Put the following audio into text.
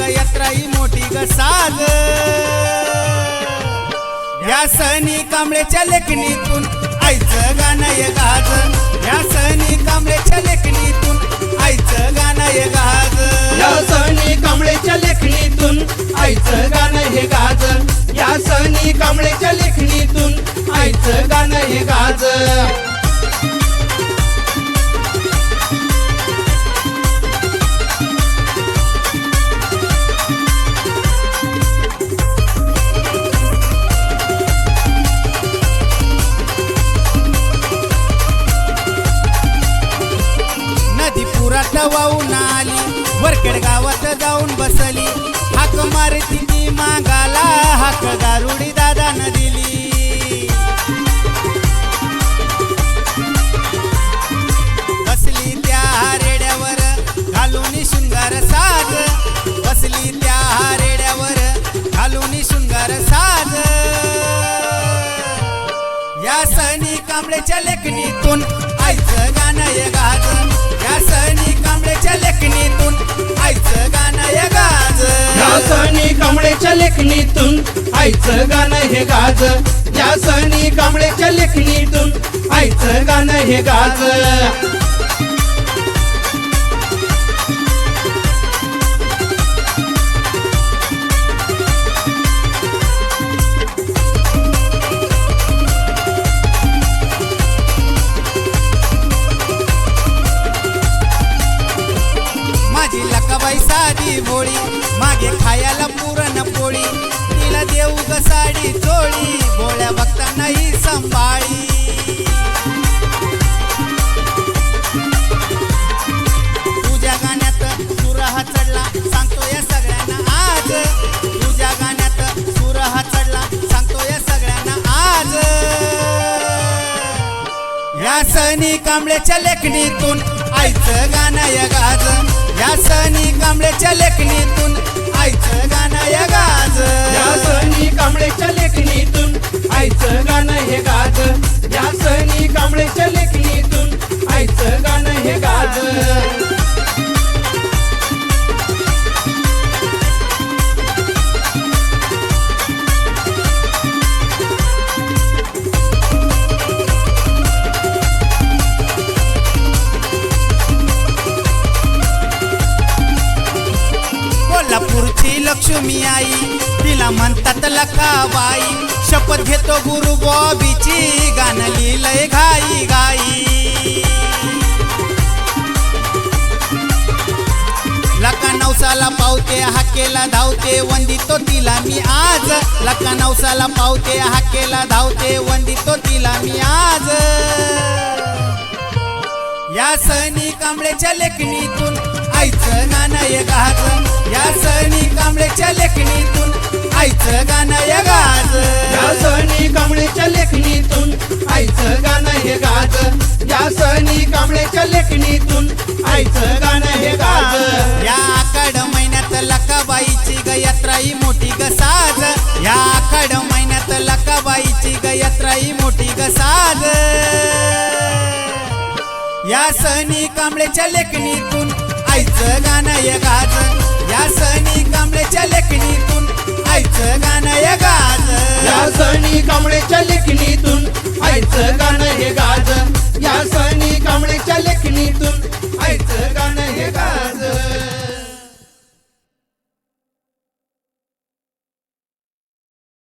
यात्रा ही मोठी ग साज या सणी कांबळेच्या लेखणीतून आईचं गाणं गाज या सणी पुरात वाहून आली. वरखेड गावात जाऊन बसली. हाक मारती ती मागाला. हाक गारुडी दादानं दिली. बसली त्या रेड्यावर घालून शृंगार साज. बसली त्या रेड्यावर घालून शृंगार साज. या सणी कांबळेच्या लेखणीतून आईचं गाणं गाज या सणी कमळेच्या लेखणीतून आईचं गाणं हे गाज. या सणी लेखणीतून आईचं गाणं हे गाज. या सणी कमळेच्या लेखणीतून आईचं गाणं हे गाज. ग साडी चोळी? भोळ्या भक्तांना ही सांभाळी. तुझ्या गाण्यात सुर हा चढला सांगतो या सगळ्यांना आज. तुझ्या गाण्यात सुर हा चढला सांगतो या सगळ्यांना आज. या सनी कांबळेच्या लेखणीतून आईचं गाणं या गाज या सनी कांबळेच्या लेखणीतून आईचं कांबळेच्या लेखणीतून आईचं गाणं हे गाज. या सणी कांबळेच्या लेखणीतून आईचं गाणं हे गाज. कोल्हापूरची लक्ष्मी आई तिला म्हणतात लकाबाई शपथ घेतो गुरु बॉबीची गाणं लिहिलंय घाई घाई लका नवसाला पावते हाकेला धावते वंदितो तिला मी आज. लका नवसाला पावते हाकेला धावते वंदितो तिला मी आज. या सणी कांबळेच्या लेखणीतून आईचं गाणं गाज या सणी कांबळेच्या लेखणीतून आईचं गाणं ये गाज. या सणी कांबळेच्या लेखणीतून आईचं गाणं हे गाज. या सणी कांबळेच्या लेखणीतून आईचं गाणं हे गाज. या आखाड महिन्यात लकाबाईची ग यात्राई मोठी ग साज. या आखाड महिन्यात लकाबाईची ग यात्राई मोठी ग साज. या सणी कांबळेच्या लेखणीतून आईचं गाणं ये गाज. या सणी कांबळेच्या लेखणीतून आईचं गाणं हे गाज. या सणी कांबळेच्या लेखणीतून आईचं गाणं हे गाज. या सणी कांबळेच्या लेखणीतून